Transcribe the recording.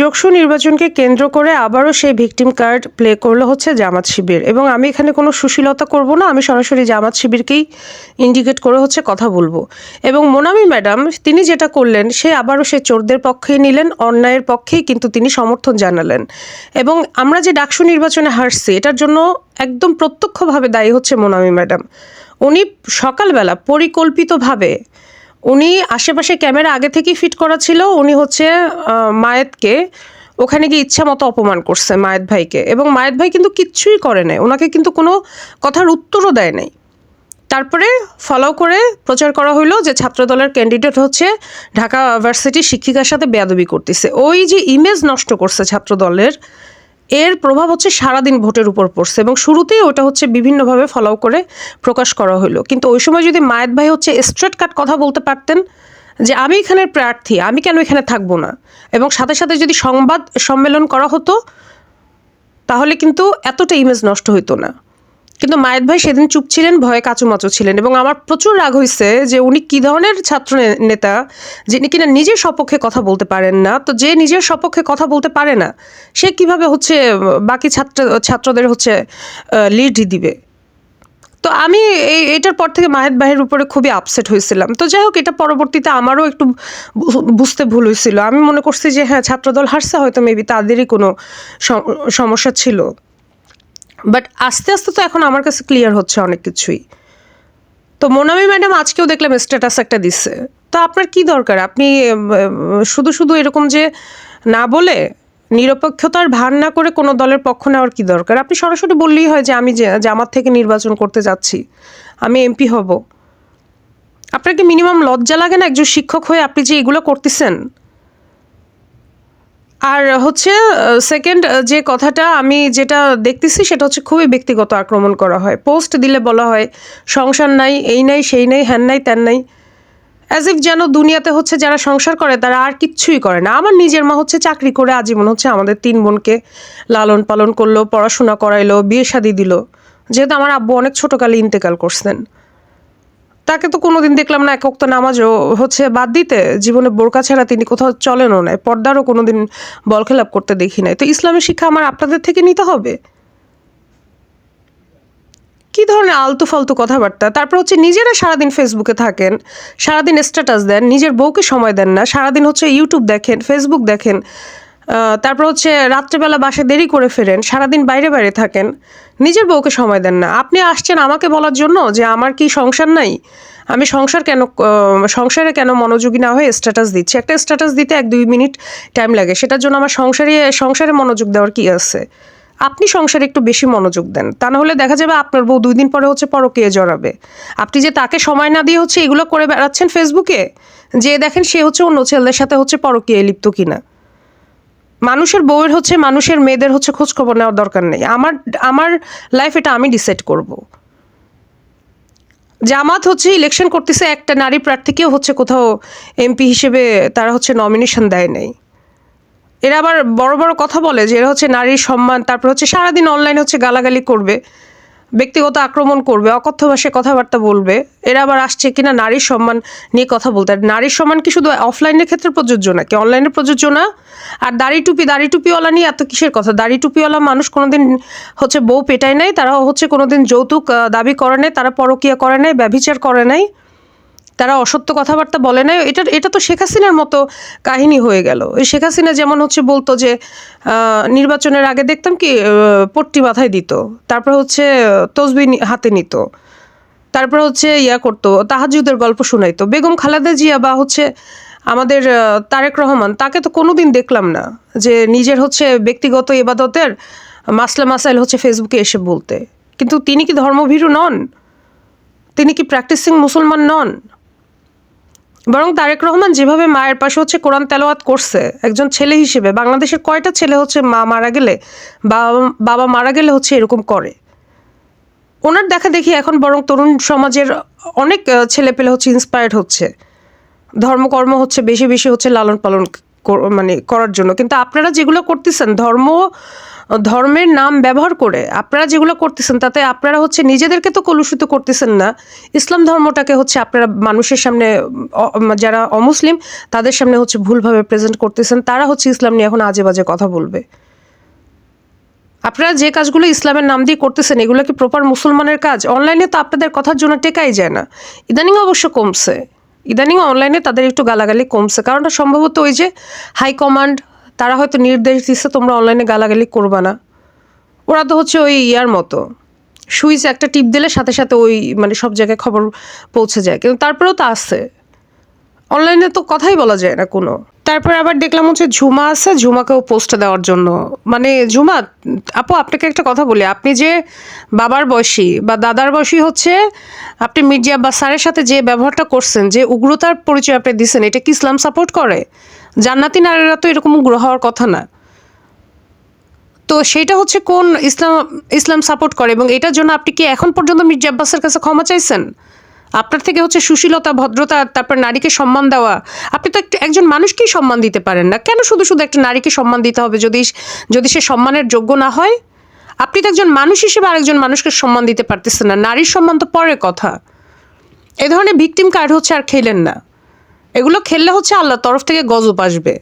যোগসু নির্বাচনকে কেন্দ্র করে আবারও সেই ভিকটিম কার্ড প্লে করল হচ্ছে জামাত শিবির। এবং আমি এখানে কোনো সুশীলতা করব না, আমি সরাসরি জামাত শিবিরকেই ইন্ডিকেট করে হচ্ছে কথা বলব। এবং মোনামি ম্যাডাম, তিনি যেটা করলেন, সে আবারও সে চোরদের পক্ষেই নিলেন, অন্যায়ের পক্ষেই কিন্তু তিনি সমর্থন জানালেন। এবং আমরা যে ডাকসু নির্বাচনে হারছি, এটার জন্য একদম প্রত্যক্ষভাবে দায়ী হচ্ছে মোনামি ম্যাডাম। উনি সকালবেলা পরিকল্পিতভাবে উনি আশেপাশে ক্যামেরা আগে থেকেই ফিট করা ছিল। উনি হচ্ছে মায়েতকে ওখানে গিয়ে ইচ্ছা মতো অপমান করছে মায়েত ভাইকে। এবং মায়েত ভাই কিন্তু কিচ্ছুই করে নাই। ওনাকে কিন্তু কোনো কথার উত্তরও দেয় নাই। তারপরে ফলো করে প্রচার করা হইল যে ছাত্রদলের ক্যান্ডিডেট হচ্ছে ঢাকা ভার্সিটির শিক্ষিকার সাথে বেয়াদবি করতেছে। ওই যে ইমেজ নষ্ট করছে ছাত্রদলের এর প্রভাব হচ্ছে সারাদিন ভোটের উপর পড়ছে এবং শুরুতেই ওটা হচ্ছে বিভিন্নভাবে ফলো করে প্রকাশ করা হলো কিন্তু ওই সময় যদি মায়ের ভাই হচ্ছে স্ট্রেট কাট কথা বলতে পারতেন যে আমি এখানের প্রার্থী, আমি কেন এখানে থাকব না? এবং সাথে সাথে যদি সংবাদ সম্মেলন করা হতো, তাহলে কিন্তু এতটা ইমেজ নষ্ট হইতো না। কিন্তু মায়ের ভাই সেদিন চুপ ছিলেন, ভয়ে কাচুমাচু ছিলেন এবং আমার প্রচুর রাগ হয়েছে যে উনি কি ধরনের ছাত্র নেতা যিনি কিনা নিজের সপক্ষে কথা বলতে পারেন না। তো যে নিজের সপক্ষে কথা বলতে পারে না, সে কীভাবে হচ্ছে, বাকি ছাত্র, ছাত্রদের হচ্ছে লিড দিবে? তো আমি এই, এটার পর থেকে মাহেদ ভাইয়ের উপরে খুবই আপসেট হয়েছিলাম তো যাই হোক, এটা পরবর্তীতে আমারও একটু বুঝতে ভুল হয়েছিল আমি মনে করছি যে হ্যাঁ ছাত্রদল হারছে, হয়তো মেবি তাদেরই কোনো সমস্যা ছিল। বাট আস্তে আস্তে তো এখন আমার কাছে ক্লিয়ার হচ্ছে অনেক কিছুই। তো মোনামি ম্যাডাম আজকেও দেখলাম স্ট্যাটাস একটা দিচ্ছে তো আপনার কি দরকার? আপনি শুধু শুধু এরকম যে না বলে নিরপেক্ষতার ভান না করে কোনো দলের পক্ষ নেওয়ার কি দরকার? আপনি সরাসরি বললেই হয় যে আমি যে জামাত থেকে নির্বাচন করতে যাচ্ছি, আমি এমপি হব। আপনার কি মিনিমাম লজ্জা লাগে না একজন শিক্ষক হয়ে আপনি যে এগুলো করতেছেন? আর হচ্ছে সেকেন্ড যে কথাটা আমি যেটা দেখতেছি সেটা হচ্ছে খুবই ব্যক্তিগত আক্রমণ করা হয়। পোস্ট দিলে বলা হয়, সংসার নাই, এই নাই, সেই নাই, হ্যান নাই, ত্যান নাই। অ্যাজ ইফ যেন দুনিয়াতে হচ্ছে যারা সংসার করে, তারা আর কিচ্ছুই করে না। আমার নিজের মা হচ্ছে চাকরি করে, আজীবন হচ্ছে আমাদের তিন বোনকে লালন পালন করল, পড়াশোনা করাইলো, বিয়ে শাদি দিল। যেহেতু আমার আব্বু অনেক ছোটকালে ইন্তেকাল করছেন। তাকে তো কোনোদিন দেখলাম না, এক অক্ত নামাজও হচ্ছে বাদ দিতে। জীবনে বোরকা ছাড়া তিনি কোথাও চলেনও নাই, পর্দারও কোনোদিন বল খেলাপ করতে দেখি নাই। তো ইসলামের শিক্ষা আমার আপনাদের থেকে নিতে হবে? কি ধরনের আলতু ফালতু কথাবার্তা? তারপর হচ্ছে নিজেরা সারাদিন ফেসবুকে থাকেন, সারাদিন স্ট্যাটাস দেন, নিজের বউকে সময় দেন না, সারাদিন হচ্ছে ইউটিউব দেখেন ফেসবুক দেখেন। তারপর হচ্ছে রাত্রেবেলা বাসায় দেরি করে ফেরেন, সারাদিন বাইরে বাইরে থাকেন। নিজের বউকে সময় দেন না। আপনি আসছেন আমাকে বলার জন্য যে আমার কি সংসার নাই? আমি সংসার কেন সংসারে কেন মনোযোগী না হয়ে স্ট্যাটাস দিচ্ছি? একটা স্ট্যাটাস দিতে এক দুই মিনিট টাইম লাগে। সেটার জন্য আমার সংসারে সংসারে মনোযোগ দেওয়ার কি আছে? আপনি সংসারে একটু বেশি মনোযোগ দেন। তা না হলে দেখা যাবে আপনার বউ দুই দিন পরে হচ্ছে পরকীয়ে জড়াবে। আপনি যে তাকে সময় না দিয়ে হচ্ছে এগুলো করে বেড়াচ্ছেন ফেসবুকে যে দেখেন সে হচ্ছে অন্য ছেলেদের সাথে হচ্ছে পরকীয়ে লিপ্ত কিনা। মানুষের বউয়ের হচ্ছে, মানুষের মেয়েদের হচ্ছে খোঁজ খবর নেওয়ার দরকার নেই। আমার আমার লাইফ এটা আমি ডিসাইড করব। জামাত হচ্ছে ইলেকশন করতেছে, একটা নারী প্রার্থীকেও হচ্ছে কোথাও এমপি হিসেবে তারা হচ্ছে নমিনেশন দেয় নাই। এরা আবার বড় বড় কথা বলে যে এরা হচ্ছে নারীর সম্মান, তারপর হচ্ছে সারাদিন অনলাইনে হচ্ছে গালাগালি করবে। ব্যক্তিগত আক্রমণ করবে, অকথ্য ভাষায় কথাবার্তা বলবে, এরা আবার আসছে কিনা নারীর সম্মান নিয়ে কথা বলতে। আর নারীর সম্মান কি শুধু অফলাইনের ক্ষেত্রে প্রযোজ্য নাকি অনলাইনে প্রযোজ্য না? আর দাড়ি টুপি, দাড়ি টুপিওয়ালা নিয়ে এত কিসের কথা? দাড়ি টুপিওয়ালা মানুষ কোনোদিন হচ্ছে বউ পেটায় নাই তারা হচ্ছে কোনোদিন যৌতুক দাবি করে নাই, তারা পরকীয়া করে নাই, ব্যভিচার করে নাই। তারা অসত্য কথাবার্তা বলে নাই। এটা এটা তো শেখ হাসিনার মতো কাহিনী হয়ে গেল। ওই শেখ হাসিনা যেমন হচ্ছে বলতো যে নির্বাচনের আগে দেখতাম কি পট্টি মাথায় দিত, তারপর হচ্ছে তসবি হাতে নিত, তারপর হচ্ছে ইয়া করতো, তাহাজুদের গল্প শোনাইতো। বেগম খালেদা জিয়া বা হচ্ছে আমাদের তারেক রহমান, তাকে তো কোনোদিন দেখলাম না যে নিজের হচ্ছে ব্যক্তিগত ইবাদতের মাসলা মাসাইল হচ্ছে ফেসবুকে এসে বলতে। কিন্তু তিনি কি ধর্মভীরু নন? তিনি কি প্র্যাকটিসিং মুসলমান নন? বরং তারেক রহমান যেভাবে মায়ের পাশে হচ্ছে কোরআন তেলাওয়াত করছে, একজন ছেলে হিসেবে, বাংলাদেশের কয়টা ছেলে হচ্ছে মা মারা গেলে, বাবা মারা গেলে হচ্ছে এরকম করে? ওনার দেখা দেখি এখন বরং তরুণ সমাজের অনেক ছেলে পেলে হচ্ছে ইন্সপায়ার্ড হচ্ছে। ধর্মকর্ম হচ্ছে বেশি বেশি হচ্ছে লালন পালন মানে করার জন্য। কিন্তু আপনারা যেগুলো করতেছেন, ধর্ম ধর্মের নাম ব্যবহার করে আপনারা যেগুলো করতেছেন, তাতে আপনারা হচ্ছে নিজেদেরকে তো কলুষিত করতেছেন না। ইসলাম ধর্মটাকে হচ্ছে আপনারা মানুষের সামনে যারা অমুসলিম, তাদের সামনে হচ্ছে ভুলভাবে প্রেজেন্ট করতেছেন। তারা হচ্ছে ইসলাম নিয়ে এখন আজে বাজে কথা বলবে। আপনারা যে কাজগুলো ইসলামের নাম দিয়ে করতেছেন, এগুলো কি প্রপার মুসলমানের কাজ? অনলাইনে তো আপনাদের কথার জন্য টেকাই যায় না। ইদানিং অবশ্য কমছে। ইদানিং অনলাইনে তাদের একটু গালাগালি কমছে। কারণটা সম্ভবত ওই যে হাইকমান্ড তারা হয়তো নির্দেশ দিচ্ছে তোমরা অনলাইনে গালাগালি করবা না। ওরা তো হচ্ছে ওই ইয়ার মতো। সুইচ একটা টিপ দিলে সাথে সাথে ওই মানে সব জায়গায় খবর পৌঁছে যায়। কিন্তু তারপরেও তো আসছে অনলাইনে তো কথাই বলা যায় না কোনো। তারপর আবার দেখলাম হচ্ছে ঝুমা আছে, ঝুমাকেও পোস্ট দেওয়ার জন্য। মানে ঝুমা, আপু, আপনাকে একটা কথা বলি। আপনি যে বাবার বয়সী বা দাদার বয়সী হচ্ছে, আপনি মির্জা বা স্যারের সাথে যে ব্যবহারটা করছেন, যে উগ্রতার পরিচয় আপনি দিচ্ছেন এটা কি ইসলাম সাপোর্ট করে? জান্নাতি নারীরা তো এরকম উগ্র হওয়ার কথা না। তো সেটা হচ্ছে কোন ইসলাম ইসলাম সাপোর্ট করে এবং এটার জন্য আপনি কি এখন পর্যন্ত মির্জা আব্বাসের কাছে ক্ষমা চাইছেন? আপনার থেকে হচ্ছে সুশীলতা, ভদ্রতা, তারপর নারীকে সম্মান দেওয়া। আপনি তো একটা, একজন মানুষকেই সম্মান দিতে পারেন না। কেন শুধু শুধু একটা নারীকে সম্মান দিতে হবে যদি যদি সে সম্মানের যোগ্য না হয়? আপনি তো একজন মানুষ হিসেবে আরেকজন মানুষকে সম্মান দিতে পারতেছেন না। নারীর সম্মান তো পরের কথা। এ ধরনের ভিকটিম কার্ড হচ্ছে আর খেলেন না। এগুলো খেললে হচ্ছে আল্লাহর তরফ থেকে গজব আসবে।